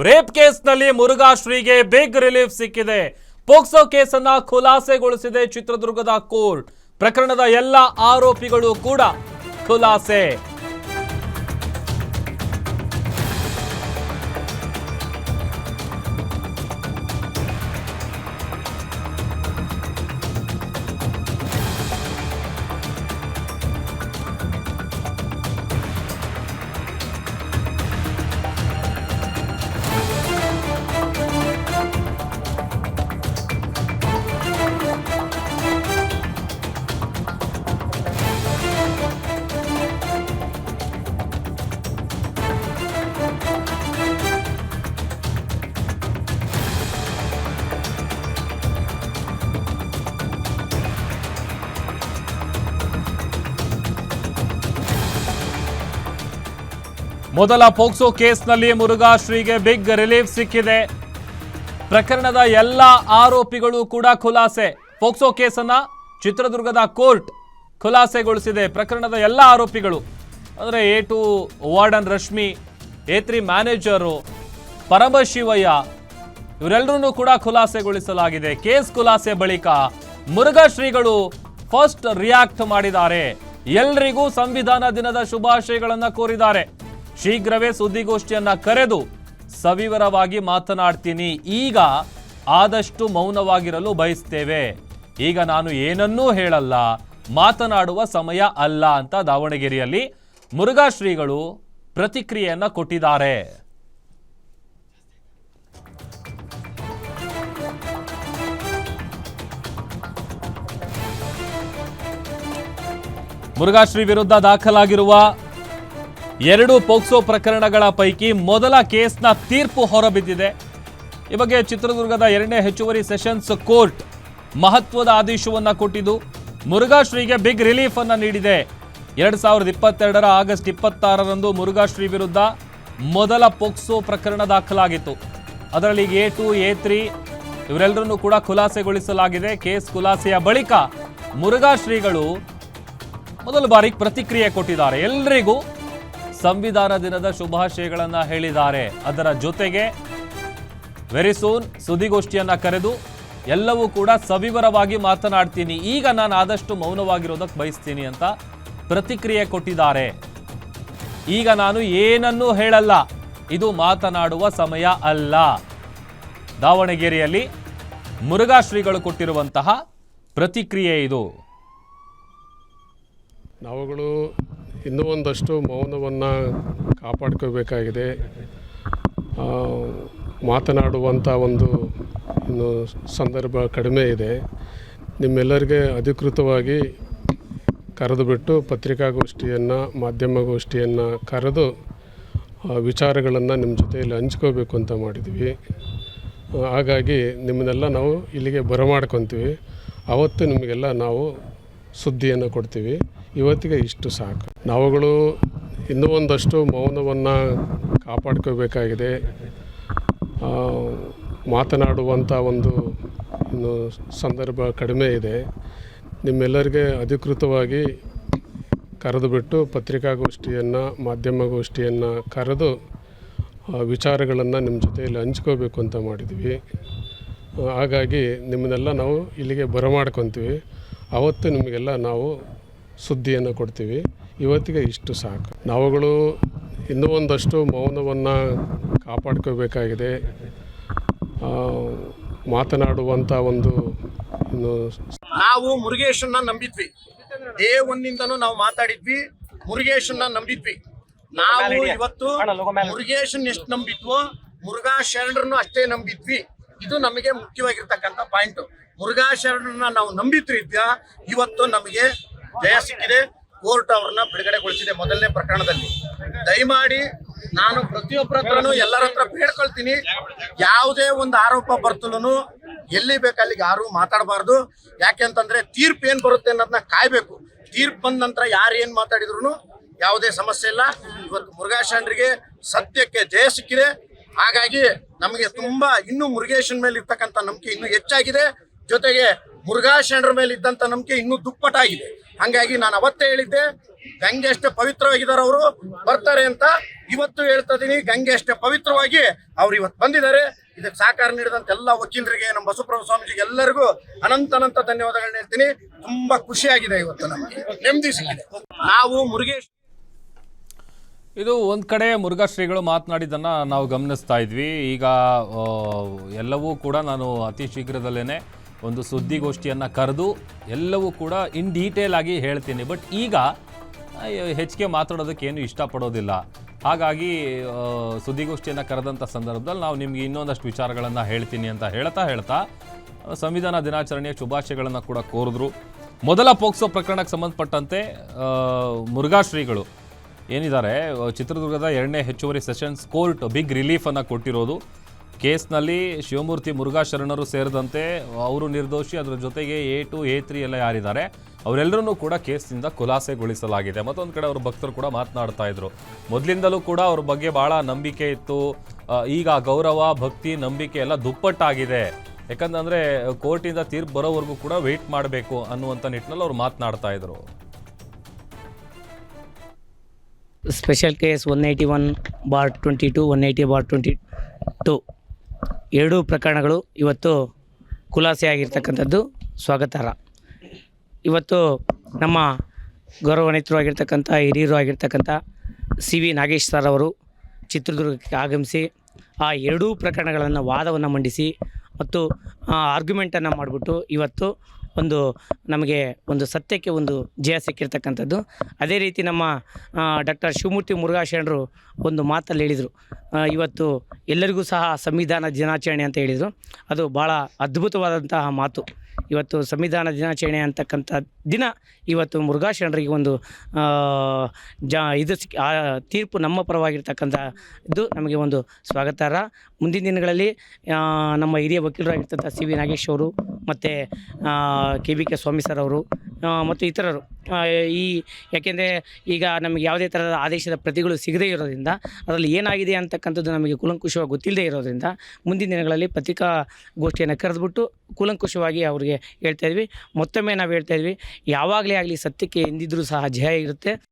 Rape ಕೇಸ್ನಲ್ಲಿ ಮುರುಘಾ ಶ್ರೀಗೆ big relief ಸಿಕ್ಕಿದೆ. ಪೋಕ್ಸೋ ಕೇಸನ್ನ ಖುಲಾಸೆಗೊಳಿಸಿದೆ ಚಿತ್ರದುರ್ಗದ ಕೋರ್ಟ್. ಪ್ರಕರಣದ ಎಲ್ಲ ಆರೋಪಿಗಳು ಕೂಡ ಖುಲಾಸೆ. ಮೊದಲ ಪೋಕ್ಸೋ ಕೇಸ್ನಲ್ಲಿ ಮುರುಘಾಶ್ರೀಗೆ ಬಿಗ್ ರಿಲೀಫ್ ಸಿಕ್ಕಿದೆ. ಪ್ರಕರಣದ ಎಲ್ಲ ಆರೋಪಿಗಳು ಕೂಡ ಖುಲಾಸೆ. ಪೋಕ್ಸೋ ಕೇಸನ್ನ ಚಿತ್ರದುರ್ಗದ ಕೋರ್ಟ್ ಖುಲಾಸೆಗೊಳಿಸಿದೆ. ಪ್ರಕರಣದ ಎಲ್ಲ ಆರೋಪಿಗಳು, ಅಂದರೆ A two warden Rashmi, A three manager, Paramashivaiah, ಇವರೆಲ್ಲರನ್ನೂ ಕೂಡ ಖುಲಾಸೆಗೊಳಿಸಲಾಗಿದೆ. ಕೇಸ್ ಖುಲಾಸೆ ಬಳಿಕ ಮುರುಘಾಶ್ರೀಗಳು ಫಸ್ಟ್ ರಿಯಾಕ್ಟ್ ಮಾಡಿದ್ದಾರೆ. ಎಲ್ರಿಗೂ ಸಂವಿಧಾನ ದಿನದ ಶುಭಾಶಯಗಳನ್ನು ಕೋರಿದ್ದಾರೆ. ಶೀಘ್ರವೇ ಸುದ್ದಿಗೋಷ್ಠಿಯನ್ನ ಕರೆದು ಸವಿವರವಾಗಿ ಮಾತನಾಡ್ತೀನಿ. ಈಗ ಆದಷ್ಟು ಮೌನವಾಗಿರಲು ಬಯಸ್ತೇವೆ. ಈಗ ನಾನು ಏನನ್ನೂ ಹೇಳಲ್ಲ. ಮಾತನಾಡುವ ಸಮಯ ಅಲ್ಲ ಅಂತ ದಾವಣಗೆರೆಯಲ್ಲಿ ಮುರುಘಾ ಶ್ರೀಗಳು ಪ್ರತಿಕ್ರಿಯೆಯನ್ನ ಕೊಟ್ಟಿದ್ದಾರೆ. ಮುರುಘಾಶ್ರೀ ವಿರುದ್ಧ ದಾಖಲಾಗಿರುವ ಎರಡು ಪೋಕ್ಸೋ ಪ್ರಕರಣಗಳ ಪೈಕಿ ಮೊದಲ ಕೇಸ್ನ ತೀರ್ಪು ಹೊರಬಿದ್ದಿದೆ. ಈ ಬಗ್ಗೆ ಚಿತ್ರದುರ್ಗದ ಎರಡನೇ ಹೆಚ್ಚುವರಿ ಸೆಷನ್ಸ್ ಕೋರ್ಟ್ ಮಹತ್ವದ ಆದೇಶವನ್ನು ಕೊಟ್ಟಿದ್ದು, ಮುರುಘಾಶ್ರೀಗೆ ಬಿಗ್ ರಿಲೀಫ್ ಅನ್ನು ನೀಡಿದೆ. ಎರಡು ಸಾವಿರದ ಇಪ್ಪತ್ತೆರಡರ ಆಗಸ್ಟ್ ಇಪ್ಪತ್ತಾರರಂದು ಮುರುಘಾಶ್ರೀ ವಿರುದ್ಧ ಮೊದಲ ಪೋಕ್ಸೋ ಪ್ರಕರಣ ದಾಖಲಾಗಿತ್ತು. ಅದರಲ್ಲಿ ಎ ಟು, ಎ ತ್ರೀ ಇವರೆಲ್ಲರನ್ನೂ ಕೂಡ ಖುಲಾಸೆಗೊಳಿಸಲಾಗಿದೆ. ಕೇಸ್ ಖುಲಾಸೆಯ ಬಳಿಕ ಮುರುಘಾಶ್ರೀಗಳು ಮೊದಲ ಬಾರಿ ಪ್ರತಿಕ್ರಿಯೆ ಕೊಟ್ಟಿದ್ದಾರೆ. ಎಲ್ರಿಗೂ ಸಂವಿಧಾನ ದಿನದ ಶುಭಾಶಯಗಳನ್ನು ಹೇಳಿದ್ದಾರೆ. ಅದರ ಜೊತೆಗೆ ವೆರಿ ಸೂನ್ ಸುದ್ದಿಗೋಷ್ಠಿಯನ್ನ ಕರೆದು ಎಲ್ಲವೂ ಕೂಡ ಸವಿವರವಾಗಿ ಮಾತನಾಡ್ತೀನಿ. ಈಗ ನಾನು ಆದಷ್ಟು ಮೌನವಾಗಿರೋದಕ್ಕೆ ಬಯಸ್ತೀನಿ ಅಂತ ಪ್ರತಿಕ್ರಿಯೆ ಕೊಟ್ಟಿದ್ದಾರೆ. ಈಗ ನಾನು ಏನನ್ನೂ ಹೇಳಲ್ಲ. ಇದು ಮಾತನಾಡುವ ಸಮಯ ಅಲ್ಲ. ದಾವಣಗೆರೆಯಲ್ಲಿ ಮುರುಘಾ ಶ್ರೀಗಳು ಕೊಟ್ಟಿರುವಂತಹ ಪ್ರತಿಕ್ರಿಯೆ ಇದು. ನಾವುಗಳು ಇನ್ನೂ ಒಂದಷ್ಟು ಮೌನವನ್ನು ಕಾಪಾಡ್ಕೋಬೇಕಾಗಿದೆ ಮಾತನಾಡುವಂಥ ಒಂದು ಇನ್ನು ಸಂದರ್ಭ ಕಡಿಮೆ ಇದೆ. ನಿಮ್ಮೆಲ್ಲರಿಗೆ ಅಧಿಕೃತವಾಗಿ ಕರೆದುಬಿಟ್ಟು ಪತ್ರಿಕಾಗೋಷ್ಠಿಯನ್ನು, ಮಾಧ್ಯಮಗೋಷ್ಠಿಯನ್ನು ಕರೆದು ವಿಚಾರಗಳನ್ನು ನಿಮ್ಮ ಜೊತೆಯಲ್ಲಿ ಹಂಚ್ಕೋಬೇಕು ಅಂತ ಮಾಡಿದ್ವಿ. ಹಾಗಾಗಿ ನಿಮ್ಮನ್ನೆಲ್ಲ ನಾವು ಇಲ್ಲಿಗೆ ಬರಮಾಡ್ಕೊತೀವಿ. ಅವತ್ತು ನಿಮಗೆಲ್ಲ ನಾವು ಸುದ್ದಿಯನ್ನು ಕೊಡ್ತೀವಿ. ಇವತ್ತಿಗೆ ಇಷ್ಟು ಸಾಕು. ನಾವುಗಳು ಇನ್ನೂ ಒಂದಷ್ಟು ಮೌನವನ್ನು ಕಾಪಾಡ್ಕೋಬೇಕಾಗಿದೆ. ಮಾತನಾಡುವಂಥ ಒಂದು ಇನ್ನು ಸಂದರ್ಭ ಕಡಿಮೆ ಇದೆ. ನಿಮ್ಮೆಲ್ಲರಿಗೆ ಅಧಿಕೃತವಾಗಿ ಕರೆದು ಬಿಟ್ಟು ಪತ್ರಿಕಾಗೋಷ್ಠಿಯನ್ನು, ಮಾಧ್ಯಮಗೋಷ್ಠಿಯನ್ನು ಕರೆದು ವಿಚಾರಗಳನ್ನು ನಿಮ್ಮ ಜೊತೆಯಲ್ಲಿ ಹಂಚ್ಕೋಬೇಕು ಅಂತ ಮಾಡಿದ್ವಿ. ಹಾಗಾಗಿ ನಿಮ್ಮನ್ನೆಲ್ಲ ನಾವು ಇಲ್ಲಿಗೆ ಬರಮಾಡ್ಕೊತೀವಿ. ಅವತ್ತು ನಿಮಗೆಲ್ಲ ನಾವು ಸುದ್ದಿಯನ್ನು ಕೊಡ್ತೀವಿ. ಇವತ್ತಿಗೆ ಇಷ್ಟು ಸಾಕು. ನಾವುಗಳು ಇನ್ನೂ ಒಂದಷ್ಟು ಮೌನವನ್ನು ಕಾಪಾಡ್ಕೋಬೇಕಾಗಿದೆ. ಮಾತನಾಡುವಂಥ ಒಂದು ನಾವು ಮುರುಗೇಶನ್ನ ನಂಬಿದ್ವಿ. ಡೇ ಒನ್ನಿಂದನೂ ನಾವು ಮಾತಾಡಿದ್ವಿ. ಮುರುಗೇಶನ್ನ ನಂಬಿದ್ವಿ. ನಾವು ಇವತ್ತು ಮುರುಗೇಶನ್ ಎಷ್ಟು ನಂಬಿದ್ವೋ, ಮುರುಘಾ ಶರಣರನ್ನು ಅಷ್ಟೇ ನಂಬಿದ್ವಿ. ಇದು ನಮಗೆ ಮುಖ್ಯವಾಗಿರ್ತಕ್ಕಂಥ ಪಾಯಿಂಟ್. ಮುರುಘಾ ಶರಣರನ್ನ ನಾವು ನಂಬಿದ್ರಿದ್ದ ಇವತ್ತು ನಮಗೆ ಜಯ ಸಿಕ್ಕಿದೆ. ಕೋರ್ಟ್ ಅವ್ರನ್ನ ಬಿಡುಗಡೆಗೊಳಿಸಿದೆ ಮೊದಲನೇ ಪ್ರಕರಣದಲ್ಲಿ. ದಯಮಾಡಿ ನಾನು ಪ್ರತಿಯೊಬ್ಬರ ಹತ್ರನೂ ಎಲ್ಲರ ಹತ್ರ ಬೇಡ್ಕೊಳ್ತೀನಿ. ಯಾವುದೇ ಒಂದು ಆರೋಪ ಬರ್ತಲೂ ಎಲ್ಲಿ ಬೇಕಲ್ಲಿಗೆ ಯಾರು ಮಾತಾಡಬಾರ್ದು. ಯಾಕೆಂತಂದ್ರೆ ತೀರ್ಪು ಏನ್ ಬರುತ್ತೆ ಅನ್ನೋದನ್ನ ಕಾಯ್ಬೇಕು. ತೀರ್ಪು ಬಂದ ನಂತರ ಯಾರು ಏನ್ ಮಾತಾಡಿದ್ರು ಯಾವುದೇ ಸಮಸ್ಯೆ ಇಲ್ಲ. ಇವತ್ತು ಮುರುಘಾಶರಣರಿಗೆ ಸತ್ಯಕ್ಕೆ ಜಯ ಸಿಕ್ಕಿದೆ. ಹಾಗಾಗಿ ನಮಗೆ ತುಂಬಾ ಇನ್ನು ಮುರುಗೇಶನ್ ಮೇಲೆ ಇರ್ತಕ್ಕಂಥ ನಂಬಿಕೆ ಇನ್ನೂ ಹೆಚ್ಚಾಗಿದೆ. ಜೊತೆಗೆ ಮುರುಘಾ ಶರಣರ ಮೇಲೆ ಇದ್ದಂತ ನಂಬಿಕೆ ಇನ್ನೂ ದುಪ್ಪಟ್ಟಾಗಿದೆ. ಹಂಗಾಗಿ ನಾನು ಅವತ್ತೇ ಹೇಳಿದ್ದೆ, ಗಂಗೆ ಅಷ್ಟೇ ಪವಿತ್ರವಾಗಿದ್ದಾರೆ ಅವರು, ಬರ್ತಾರೆ ಅಂತ ಇವತ್ತು ಹೇಳ್ತಾ ಇದ್ದೀನಿ. ಗಂಗೆ ಅಷ್ಟೇ ಪವಿತ್ರವಾಗಿ ಅವ್ರು ಇವತ್ತು ಬಂದಿದ್ದಾರೆ. ಇದಕ್ಕೆ ಸಹಕಾರ ನೀಡಿದಂತ ಎಲ್ಲ ವಕೀಲರಿಗೆ, ನಮ್ಮ ಬಸವಪ್ರಭು ಸ್ವಾಮೀಜಿಗೆ ಎಲ್ಲರಿಗೂ ಅನಂತ ಅನಂತ ಧನ್ಯವಾದಗಳನ್ನ ಹೇಳ್ತೀನಿ. ತುಂಬಾ ಖುಷಿಯಾಗಿದೆ ಇವತ್ತು ನಮಗೆ. ನೆಮ್ಮದಿ ಸಿಗಿದೆ ನಾವು ಮುರುಗೇಶ್ ಇದು ಒಂದು ಕಡೆ ಮುರುಘಾ ಶ್ರೀಗಳು ಮಾತನಾಡಿದ್ದನ್ನು ನಾವು ಗಮನಿಸ್ತಾ ಇದ್ವಿ. ಈಗ ಎಲ್ಲವೂ ಕೂಡ ನಾನು ಅತಿ ಶೀಘ್ರದಲ್ಲೇ ಒಂದು ಸುದ್ದಿಗೋಷ್ಠಿಯನ್ನು ಕರೆದು ಎಲ್ಲವೂ ಕೂಡ ಇನ್ ಡೀಟೇಲ್ ಆಗಿ ಹೇಳ್ತೀನಿ. ಬಟ್ ಈಗ ಹೆಚ್ಚಿಗೆ ಮಾತಾಡೋದಕ್ಕೆ ಏನು ಇಷ್ಟಪಡೋದಿಲ್ಲ. ಹಾಗಾಗಿ ಸುದ್ದಿಗೋಷ್ಠಿಯನ್ನು ಕರೆದಂಥ ಸಂದರ್ಭದಲ್ಲಿ ನಾವು ನಿಮಗೆ ಇನ್ನೊಂದಷ್ಟು ವಿಚಾರಗಳನ್ನು ಹೇಳ್ತೀನಿ ಅಂತ ಹೇಳ್ತಾ ಹೇಳ್ತಾ, ಸಂವಿಧಾನ ದಿನಾಚರಣೆಯ ಶುಭಾಶಯಗಳನ್ನು ಕೂಡ ಕೋರಿದ್ರು. ಮೊದಲ ಪೋಕ್ಸೋ ಪ್ರಕರಣಕ್ಕೆ ಸಂಬಂಧಪಟ್ಟಂತೆ ಮುರುಘಾ ಶ್ರೀಗಳು ಏನಿದ್ದಾರೆ, ಚಿತ್ರದುರ್ಗದ ಎರಡನೇ ಹೆಚ್ಚುವರಿ ಸೆಷನ್ಸ್ ಕೋರ್ಟ್ ಬಿಗ್ ರಿಲೀಫನ್ನು ಕೊಟ್ಟಿರೋದು. ಕೇಸ್ನಲ್ಲಿ ಶಿವಮೂರ್ತಿ ಮುರುಘಾ ಶರಣರು ಸೇರಿದಂತೆ ಅವರು ನಿರ್ದೋಷಿ, ಅದರ ಜೊತೆಗೆ ಎ ಟು ಎ ತ್ರೀ ಎಲ್ಲ ಯಾರಿದ್ದಾರೆ, ಅವರೆಲ್ಲರನ್ನೂ ಕೂಡ ಕೇಸ್ನಿಂದ ಖುಲಾಸೆಗೊಳಿಸಲಾಗಿದೆ. ಮತ್ತೊಂದು ಕಡೆ ಅವ್ರ ಭಕ್ತರು ಕೂಡ ಮಾತನಾಡ್ತಾ ಇದ್ರು. ಮೊದಲಿಂದಲೂ ಕೂಡ ಅವ್ರ ಬಗ್ಗೆ ಭಾಳ ನಂಬಿಕೆ ಇತ್ತು. ಈಗ ಗೌರವ, ಭಕ್ತಿ, ನಂಬಿಕೆ ಎಲ್ಲ ದುಪ್ಪಟ್ಟಾಗಿದೆ. ಯಾಕಂತಂದರೆ ಕೋರ್ಟಿಂದ ತೀರ್ಪು ಬರೋವರೆಗೂ ಕೂಡ ವೆಯ್ಟ್ ಮಾಡಬೇಕು ಅನ್ನುವಂಥ ನಿಟ್ಟಿನಲ್ಲಿ ಅವ್ರು ಮಾತನಾಡ್ತಾ ಇದ್ರು. Special case one eighty one bar twenty two one eighty bar twenty two ಎರಡೂ ಪ್ರಕರಣಗಳು ಇವತ್ತು ಖುಲಾಸೆಯಾಗಿರ್ತಕ್ಕಂಥದ್ದು ಸ್ವಾಗತಾರ್ಹ ಇವತ್ತು ನಮ್ಮ ಗೌರವಾನ್ವಿತರು ಆಗಿರ್ತಕ್ಕಂಥ, ಹಿರಿಯರು ಆಗಿರ್ತಕ್ಕಂಥ ಸಿ ವಿ ನಾಗೇಶ್ ಸರ್ ಅವರು ಚಿತ್ರದುರ್ಗಕ್ಕೆ ಆಗಮಿಸಿ ಆ ಎರಡೂ ಪ್ರಕರಣಗಳನ್ನು ವಾದವನ್ನು ಮಂಡಿಸಿ ಮತ್ತು ಆರ್ಗ್ಯುಮೆಂಟನ್ನು ಮಾಡಿಬಿಟ್ಟು ಇವತ್ತು ಒಂದು ನಮಗೆ ಒಂದು ಸತ್ಯಕ್ಕೆ ಒಂದು ಜಯ ಸಿಕ್ಕಿರ್ತಕ್ಕಂಥದ್ದು. ಅದೇ ರೀತಿ ನಮ್ಮ ಡಾಕ್ಟರ್ ಶಿವಮೂರ್ತಿ ಮುರುಘಾಶರಣರು ಒಂದು ಮಾತಲ್ಲಿ ಹೇಳಿದರು. ಇವತ್ತು ಎಲ್ಲರಿಗೂ ಸಹ ಸಂವಿಧಾನ ದಿನಾಚರಣೆ ಅಂತ ಹೇಳಿದರು. ಅದು ಭಾಳ ಅದ್ಭುತವಾದಂತಹ ಮಾತು. ಇವತ್ತು ಸಂವಿಧಾನ ದಿನಾಚರಣೆ ಅಂತಕ್ಕಂಥ ದಿನ ಇವತ್ತು ಮುರುಘಾ ಒಂದು ಜ, ಇದು ಆ, ತೀರ್ಪು ನಮ್ಮ ಪರವಾಗಿರ್ತಕ್ಕಂಥ ಇದು ನಮಗೆ ಒಂದು ಸ್ವಾಗತಾರ್ಹ. ಮುಂದಿನ ದಿನಗಳಲ್ಲಿ ನಮ್ಮ ಹಿರಿಯ ವಕೀಲರಾಗಿರ್ತಕ್ಕಂಥ ಸಿ ವಿ ನಾಗೇಶ್ ಅವರು ಮತ್ತು K B K Swamy sir ಅವರು ಮತ್ತು ಇತರರು ಈ, ಯಾಕೆಂದರೆ ಈಗ ನಮಗೆ ಯಾವುದೇ ಥರದ ಆದೇಶದ ಪ್ರತಿಗಳು ಸಿಗದೇ ಇರೋದ್ರಿಂದ, ಅದರಲ್ಲಿ ಏನಾಗಿದೆ ಅಂತಕ್ಕಂಥದ್ದು ನಮಗೆ ಕುಲಂಕುಷವಾಗಿ ಗೊತ್ತಿಲ್ಲದೆ ಇರೋದ್ರಿಂದ ಮುಂದಿನ ದಿನಗಳಲ್ಲಿ ಪತ್ರಿಕಾಗೋಷ್ಠಿಯನ್ನು ಕರೆದುಬಿಟ್ಟು ಕೂಲಂಕುಷವಾಗಿ ಅವ್ರಿಗೆ ಹೇಳ್ತಾ ಇದ್ವಿ. ಮತ್ತೊಮ್ಮೆ ನಾವು ಹೇಳ್ತಾ ಇದ್ವಿ, ಯಾವಾಗಲೇ ಆಗಲಿ ಸತ್ಯಕ್ಕೆ ಎಂದಿದ್ರೂ ಸಹ ಜಯ ಇರುತ್ತೆ.